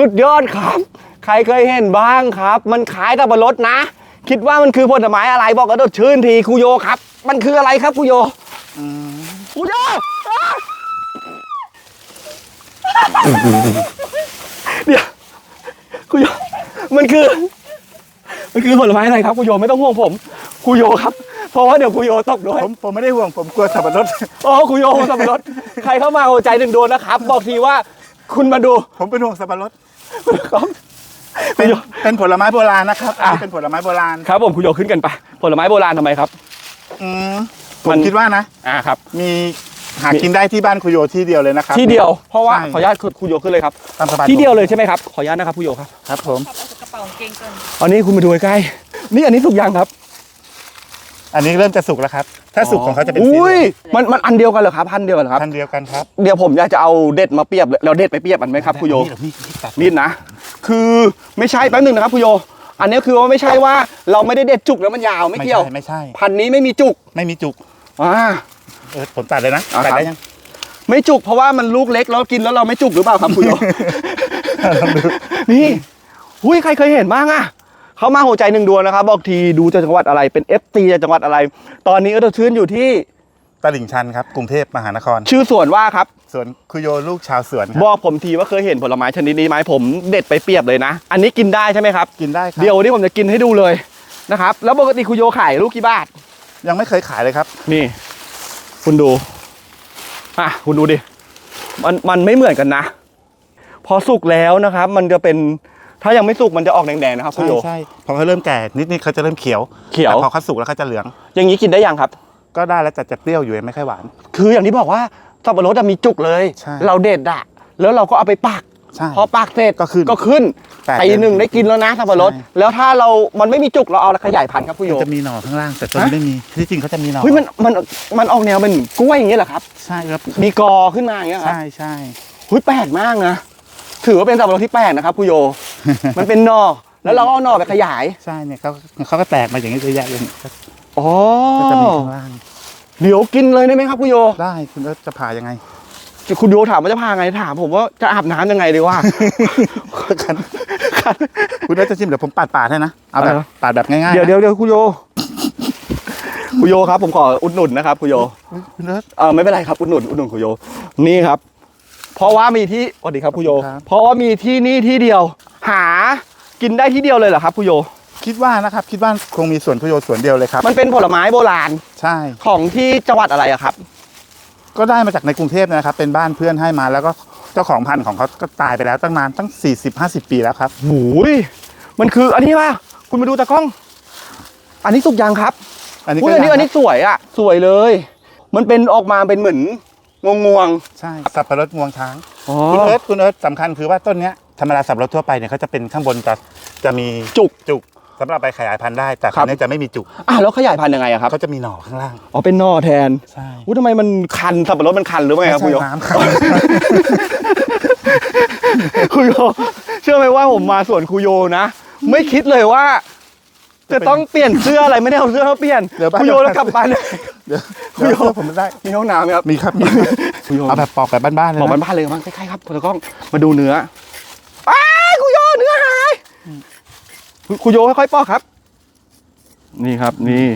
สุดยอดครับ ใครเคยเห็นบ้างครับ มันขายสับปะรดนะ คิดว่ามันคือผลไม้อะไรบอกกระโดดชื่นทีครูโยครับ มันคืออะไรครับครูโยครูโยอะเดี๋ยวครูโยมันคือ มันคือผลไม้อะไรครับครูโยไม่ต้องห่วงผมครูโยครับเพราะว่าเดี๋ยวครูโยตกด้วยผมผมไม่ได้ห่วงผมกลัวสับปะรดอ๋อครูโยสับปะรดใครเข้ามาหัวใจหนึ่งดวงนะครับ บอกทีว่าคุณมาดู ผมเป็นห่วงสับปะรด ครับครูเป็นโยเป็นผลไม้โบราณนะครับอันอะนี้เป็นผลไม้โบราณครับผมครูโยขึ้นกันไปผลไม้โบราณทำไมครับ อืมผมัมน คิดว่านะ อ่าครับ มีหากินได้ที่บ้านคุโยที่เดียวเลยนะครับ ที่เดียวเพราะว่าใช่ ขออนุญาตครูโยขึ้นเลยครับ ตามสบายที่เดียวเลยใช่ไหมครับขออนุญาตนะครับครูโยครับครับผม เอากระเป๋ากางเกงก่อนอันนี้คุณมาดูใกล้ๆนี่อันนี้สุกยังครับ อันนี้เริ่มจะสุกแล้วครับ ถ้าสุกของเขาจะเป็นสีอุ้ยเหลืองมันมันอันเดียวกันเหรอครับพันเดียวกันเหรอครับ พันธุ์เดียวกันครับเดี๋ยวผมอยากจะเอาเด็ดมาเปรียบเลยเราเด็ดไปเปรียบมันไหมครับครูโย นี่นี่นี่ตัด นี่นะ คือไม่ใช่แป๊บหนึงนะครับครูโย อันนี้คือว่าไม่ใช่ว่าเราไม่ได้เด็ดจุกแล้วมันยาวไม่เกี่ยวใช่ไม่ใช่ พันนี้ไม่มีจุกไม่มีจุก อ่า เออผมตัดเลยนะอะตัดครับได้ยัง ไม่จุกเพราะว่ามันลูกเล็กแล้วกินแล้วเราไม่จุกหรือเปล่าครับคุณโย นี่ หุยใครเคยเห็นบ้างอะ เขามาหัวใจหนึ่งดวงนะครับ บอกทีดูจากจังหวัดอะไรเป็น f อจากจังหวัดอะไร ตอนนี้ก็จะชื่นอยู่ที่ตลิ่งชันครับกรุงเทพมหานคร ชื่อสวนว่าครับ สวนคุโยลูกชาวสวนครับบอกผมทีว่าเคยเห็นผลไม้ชนิดนี้ไหมผมเด็ดไปเปรียบเลยนะ อันนี้กินได้ใช่ไหมครับ กินได้ครับเดี๋ยววันนี้ผมจะกินให้ดูเลยนะครับ แล้วปกติคุณโยขายลูกกี่บาท ยังไม่เคยขายเลยครับ นี่ คุณดูอะคุณดูดิ มันมันไม่เหมือนกันนะ พอสุกแล้วนะครับ มันจะเป็น ถ้ายังไม่สุกมันจะออกแดงๆนะครับคุณใช่โย ใช่พอเขาเริ่มแก่นิดนิดๆเขาจะเริ่มเขียวเขียว แต่พอเขาสุกแล้วเขาจะเหลือง อย่างนี้กินได้ยังครับ ก็ได้แล้วแต่จะเปรี้ยวอยู่ยังไม่ค่อยหวาน คืออย่างที่บอกว่าสับปะรดอะมีจุกเลย ใช่เราเด็ดอะแล้วเราก็เอาไปปักใช่พอปักเสร็จก็ขึ้นก็ขึ้นแปดปีหนึ่งได้กินแล้วนะสับปะรดใช่ แล้วถ้าเรา มันไม่มีจุกเราเอาขยายพันธุ์ครับคุณโย มันจะมีหน่อข้างล่างแต่ต้นฮะ ไม่มีที่จริงเขาจะมีหน่อเฮ้ยมันมันมันออกแนวเป็นกล้วยอย่างเงี้ยเหรอครับ ใช่ครับมีกอขึ้นมาอย่างเงี้ยครับใช่ใช่เฮ้ยแปลกมากนะถือว่าเป็นสับปะรดที่แปลกนะครับคุโย มันเป็นหนอแล้วเราก็เอาหนอไปขยาย ใช่เนี่ยเขาเขาก็แตกมาอย่างนี้เยอะแยะเลยก็อ๋อก็จะมีข้างล่าง เดี๋ยวกินเลยได้ไหมครับคุโย ได้คุณก็จะผ่ายังไงคุณโยถามว่าจะพาไงถามผมว่าจะอาบน้ำยังไงดีว่าคันคุณก็จะชิมเดี๋ยวผมปาดปาดให้นะเอาแบบเอาเหรอปาดแบบง่ายๆเดี๋ยวนะเดี๋ยวเดี๋ยวคุโยคุโยครับ ผมขออุดหนุนนะครับคุโยคุณเลิศเออไม่เป็นไรครับอุดหนุนอุดหนุนคุโยนี่ครับ เพราะว่ามีที่สวัสดีครับคุโยครับเพราะว่ามีที่นี่ที่เดียว หากินได้ที่เดียวเลยเหรอครับคุโย คิดว่านะครับคิดว่าคงมีสวนคุโยสวนเดียวเลยครับ มันเป็นผลไม้โบราณใช่ ของที่จังหวัดอะไรอะครับ ก็ได้มาจากในกรุงเทพนะครับ เป็นบ้านเพื่อนให้มาแล้วก็เจ้าของพันธุ์ของเขาก็ตายไปแล้วตั้งนานตั้ง 40-50 ปีแล้วครับหูยมันคืออันนี้ป่ะคุณมาดูตะกล้อง อันนี้สุกยังครับอันนี้อุ้ก็ยอันนี้ยังอันนี้ครับสวยอะ สวยเลย มันเป็นออกมาเป็นเหมือนงวงงวงใช่สับปะรดงวงช้าง ๆอ๋อคุณเอิร์ธคุณเอิร์ธสำคัญคือว่าต้นเนี้ย ธรรมดาสับปะรดทั่วไปเนี่ยเขาจะเป็นข้างบนจะจะมีจุก จุกสำหรับไปขยายพันธุ์ได้ แต่ครัคับ นนี้จะไม่มีจุกอะแล้วขยายพันธุ์ยังไงอะครับ เขาจะมีหน่อข้างล่าง อ๋อเป็นนอแทนใช่ อุ้ยทำไมมันคันสับปะรดมันคันหรือไม่ครับคุณโย น้ำครับคุณโยเชื่อไหมว่าผมมาสวนคุโยนะ ไม่คิดเลยว่า จะต้องเปลี่ยนเสื้ออะไรไม่ได้เอาเสื้อมาเปลี่ยนเดี๋ยวบ้านคุโยแล้วกลับบ้านเดี๋ยวคุโยเดี๋ยวผมไม่ได้ มีห้องน้ำไหมครับมีครับมีครับคุโยเอาแบบปอกแบบบ้านๆเลยบอกนะบ้านๆเลยมั้งใกล้ๆครับตะกล้องมาดูเนื้ออ้ายคุโยเนื้อหาย คุคุโยค่อยๆปอกครับ นี่ครับนี่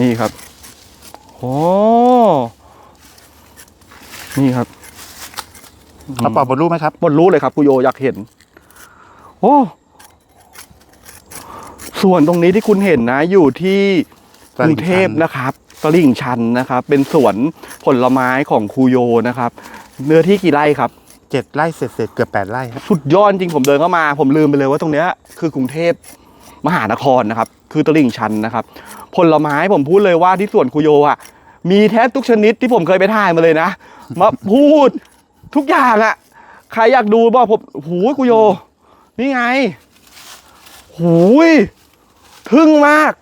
นี่ครับโอ้นี่ครับเอาปอกบนรูปไหมครับหมดรู้เลยครับคุโยอยากเห็น โอ้ส่วนตรงนี้ที่คุณเห็นนะอยู่ที่กรุงเทพนะครับตลิ่งชันนะครับ เป็นสวนผลไม้ของคูโยนะครับ เนื้อที่กี่ไร่ครับ เจ็ดไร่เศษๆเกือบแปดไร่ครับสุดยอดจริงผมเดินเข้ามา ผมลืมไปเลยว่าตรงเนี้ยคือกรุงเทพมหานครนะครับ คือตลิ่งชันนะครับผลไม้ผมพูดเลยว่าที่สวนคุโยอะ มีแทบทุกชนิดที่ผมเคยไปถ่ายมาเลยนะ มาพูดทุกอย่างอะ ใครอยากดูบอกผมหูคุโย นี่ไงหูยทึ่งมาก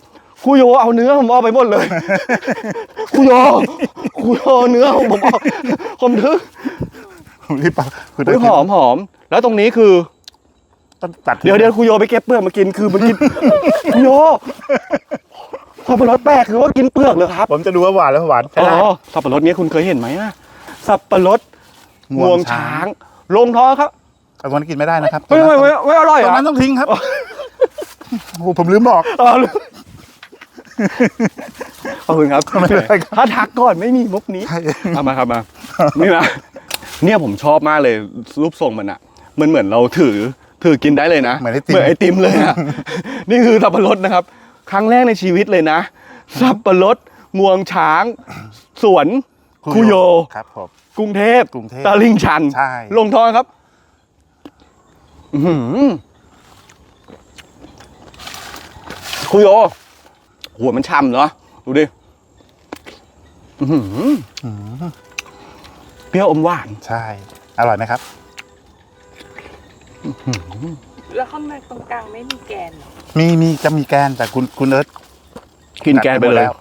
คุโยเอาเนื้อผมเอาไปหมดเลยคุโยคุโยเนื้อผมเอาผมทึ่ง รีบปอกคุณเฮ้ยหอมหอม แล้วตรงนี้คือต้องตัดเดี๋ยวเดี๋ยวคุโยไปเก็บเปลือกมากินคือมันกินคุโยสับปะรดแปลกคือว่ากินเปลือกเลยครับผมจะดูว่าหวานแล้วหวานใช่อ๋ได้อสับปะรดเนี้ยคุณเคยเห็นไหมอะสับปะรดงวงช้าง ลงท้องครับเอาตรงนั้นกินไม่ได้นะครับไม่ไม่ไม่ไม่อร่อยตรเหรงอนั้นต้องทิ้งครับ โอ้โหผมลืมบอกอ๋อขอบคุณครับ ไม่เป็นไรครับ ถ้าทักก่อนไม่มีมุกนี้ใช่ เอามาครับมา นี่นะ เนี่ยผมชอบมากเลยรูปทรงมันอะมันเหมือนเราถือถือกินได้เลยนะเหมือนไอติมเหมือนไอติมเลยอะนี่คือสับปะรดนะครับ ครั้งแรกในชีวิตเลยนะ สับปะรดงวงช้าง สวน คุโย ครับผม กรุงเทพกรุงเทพตลิ่งชัน ใช่ ลงทองครับ อื้อหือคุโย หัวมันช่ำเนาะดูดิ อื้อหือ เปรี้ยวอมหวานใช่ อร่อยไหมครับ แล้วข้างในตรงกลางไม่มีแกนเหรอมีมีจะมีแกนแต่คุณคุณเอิร์ธ กินแกนไปเลยหมดแล้ว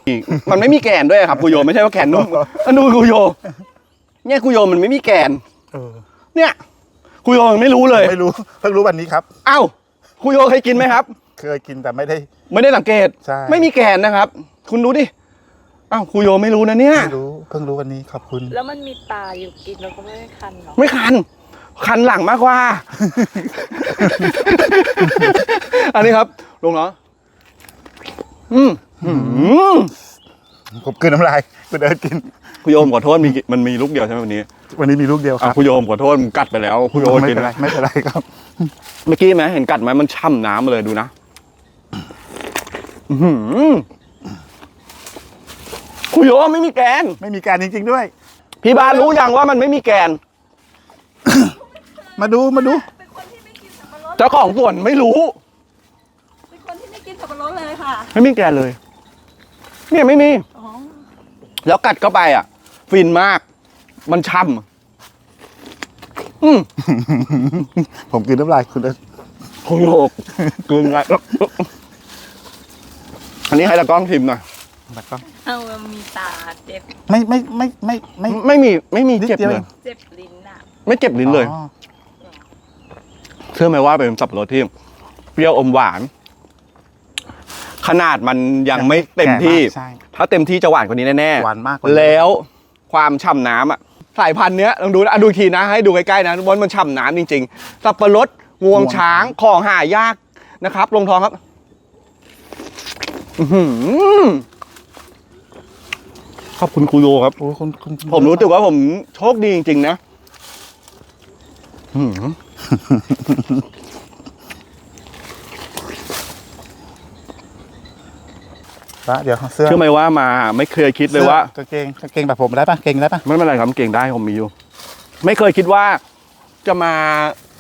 มันไม่มีแกนด้วยครับคุโยไม่ใช่ว่าแกนนุ่มอันนู้นคุโย เนี่ยคุโยมันไม่มีแกนเออเนี่ยคุโยมันไม่รู้เลย ไม่รู้ เพิ่งรู้วันนี้ครับ เอ้าคุโยเคยกินไหมครับ เคยกินแต่ไม่ได้ ไม่ได้สังเกต ใช่ ไม่มีแกนนะครับ คุณดูดิ อ้าวคุโยไม่รู้นะเนี่ย ไม่รู้เพิ่งรู้วันนี้ขอบคุณแล้วมันมีตาอยู่กินแล้วก็ไม่ได้คันเหรอไม่คัน คันหลังมากกว่า อันนี้ครับ ลงเนาะอืมอืมผมกลืนน้ำลายคุณเอิร์ธกินคุโยมขอโทษมีมันมีลูกเดียวใช่ไหมวันนี้วันนี้มีลูกเดียวคอะรับคุโยมขอโทษมันกัดไปแล้วคุโยมไม่กินเป็นไรไม่เป็นไรครับ เมื่อกี้ไหมเห็นกัดไหมมันช่ำน้ำมาเลยดูนะอื้อหือ คุโยมไม่มีแกน ไม่มีแกนจริง ๆด้วย พี่บาสรู้ยังว่ามันไม่มีแกน มาดูมาดู เป็นคนที่ไม่กินสับปะรดเจ้าของสวนไม่รู้ เป็นคนที่ไม่กินสับปะรดเลยค่ะ ไม่มีแกนเลย เนี่ยไม่มี อ๋อ แล้วกัดเข้าไปอะ ฟินมาก มันช่ำอืมผมกลืนน้ำลายคุณเอิร์ธโอ้โหกลืนไงอันนี้ให้ตากล้องชิมหน่อย แล้วก็เอามันมีตาเจ็บ ไม่ไม่ไม่ไม่ไม่ ไม่มีไม่มีนิดเจ็บเดียวเลเอย ง เจ็บลิ้นอะ ไม่เจ็บลิ้นเลย อ๋อเชื่อไหมว่าเป็นสับปะรดที่เปรี้ยวอมหวาน ขนาดมันยังไม่เต็มที่ แก่ากใช่ ถ้าเต็มที่จะหวานกว่านี้แน่หวานมากกว่านี้ แล้วความฉ่ำน้ำอะสายพันธุ์เนี้ยลองดูนะอะดูอีกทีนะ ให้ดูใกล้ๆนะว่ามันฉ่ำน้ำจริงๆ สับปะรดงวงช้างของหายากนะครับลงทองครับ อื้อหือ ขอบคุณครูโยครับ โอ้คุณคุณคุณผมรู้สึกว่าผมโชคดีจริงๆนะอื้อหือปะเดี๋ยวเสื้อเชื่อไหมว่ามาไม่เคยคิดเลยว่า สื้อกางเกงกางเกงแบบผมได้ปะเกงได้ปะไม่เป็นไรครับเก่งได้ผมมีอยู่ ไม่เคยคิดว่าจะมา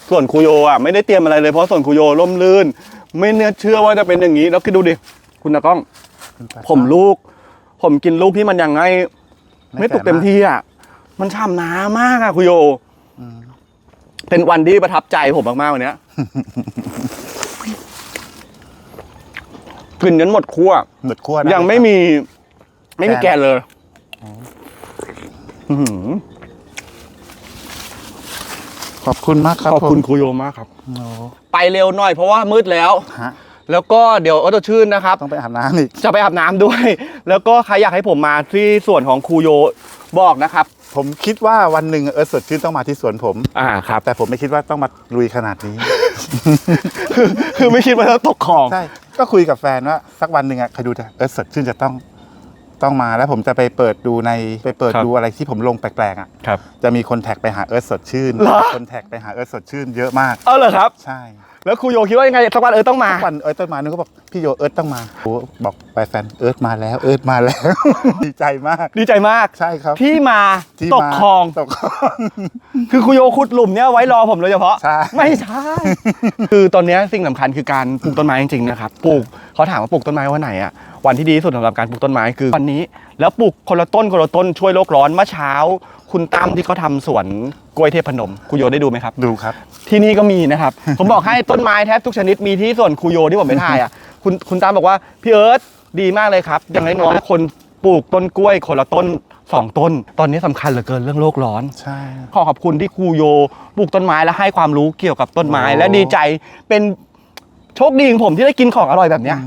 ส่วนคุโยอะไม่ได้เตรียมอะไรเลยเพราะส่วนคุโยล่มลื่น ไม่เนื้อเชื่อว่าจะเป็นอย่างนี้ แล้วคิดดูดิ คุณตากล้อง ผมลูก ผมกินลูกที่มันยังไง ไม่ตกเต็มที่อะ มันช่ำน้ำมากอะคุโยอืมเป็นวันที่ประทับใจผมมากๆวันเนี้ยกินจนหมดครัวหมดขั้วนะยังไม่มี ไม่มีแกนเลยอื้อหือขอบคุณมากครับขอบคุณผมครูโยมากครับโอ้ไปเร็วหน่อยเพราะว่ามืดแล้วฮะ แล้วก็เดี๋ยวออโตชื่นนะครับ ต้องไปอาบน้ำอีก จะไปอาบน้ำด้วย แล้วก็ใครอยากให้ผมมาที่ส่วนของครูโยบอกนะครับ ผมคิดว่าวันหนึ่งเออสดชื่นต้องมาที่สวนผม อ่าครับ แต่ผมไม่คิดว่าต้องมาลุยขนาดนี้ คือคือไม่คิดว่าจะตกของ ใช่ ก็คุยกับแฟนว่าสักวันหนึ่งอะใครดูจะเออสดชื่นจะต้องต้องมาแล้วผมจะไปเปิดดูในไปเปิดครับ ดูอะไรที่ผมลงแปลกๆอะครับ จะมีคนแท็กไปหาเอิร์ธสดชื่น เหรอ คนแท็กไปหาเอิร์ธสดชื่นเยอะมาก เอาเหรอครับ ใช่ แล้วครูโยคิดว่ายังไงสักวันเออต้องมาทุกวันเอิร์ธต้นมานึกก็บอกพี่โยเอิร์ธต้องมาโอ้บอกไปแฟนเอิร์ธมาแล้วเอิร์ธมาแล้ว ดีใจมาก ดีใจมากใช่ครับที่มาที่ตกมาคลอง ตกคลอง คือครูโยขุดหลุมเนี้ยไว้รอผมโดยเฉพาะ ใช่ ไม่ใช่ คือตอนเนี้ยสิ่งสำคัญคือการปลูกต้นไม้จริงๆนะครับปลูกเขาถามว่าปลูกต้นไม้วันไหนอะวันที่ดีที่สุดสำหรับการปลูกต้นไม้คือวันนี้ แล้วปลูกคนละต้นคนละต้นช่วยโลกร้อนเมื่อเช้า คุณตั้มที่เขาทำสวนกล้วยเทพนมครูโยได้ดูไหมครับ ดูครับ ที่นี่ก็มีนะครับ ผมบอกให้ต้นไม้แทบทุกชนิดมีที่ส่วนครูโยที่ผมไปถ่ายอะคุณคุณตามบอกว่าพี่เอิร์ธดีมากเลยครับ อย่างน้อยๆคนปลูกต้นกล้วยคนละต้นสองต้น ตอนนี้สำคัญเหลือเกินเรื่องโลกร้อน ใช่ ขอขอบคุณที่ครูโยปลูกต้นไม้และให้ความรู้เกี่ยวกับต้นไม้ โอ้ และดีใจเป็นโชคดีของผมที่ได้กินของอร่อยแบบเนี้ย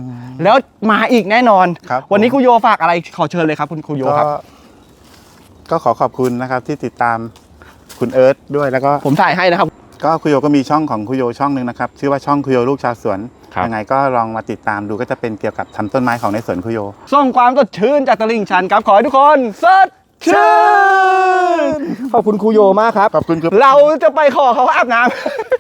แล้วมาอีกแน่นอน ครับ วันนี้ครูโยฝากอะไรขอเชิญเลยครับ คุณครูโยก็ครับ ก็ ขอขอบคุณนะครับที่ติดตามคุณเอิร์ธด้วยแล้วก็ผมถ่ายให้นะครับ ก็คุโยก็มีช่องของคุโยช่องหนึ่งนะครับชื่อว่าช่องคุโยลูกชาวสวนครับยังไงก็ลองมาติดตามดูก็จะเป็นเกี่ยวกับทำต้นไม้ของในสวนคุโย ส่งความสดชื่นจากตลิ่งชันครับ ขอให้ทุกคนสดชื่นขอบคุณครูโยมากครับ ขอบคุณครับ เราจะไปขอเขาอาบน้ำ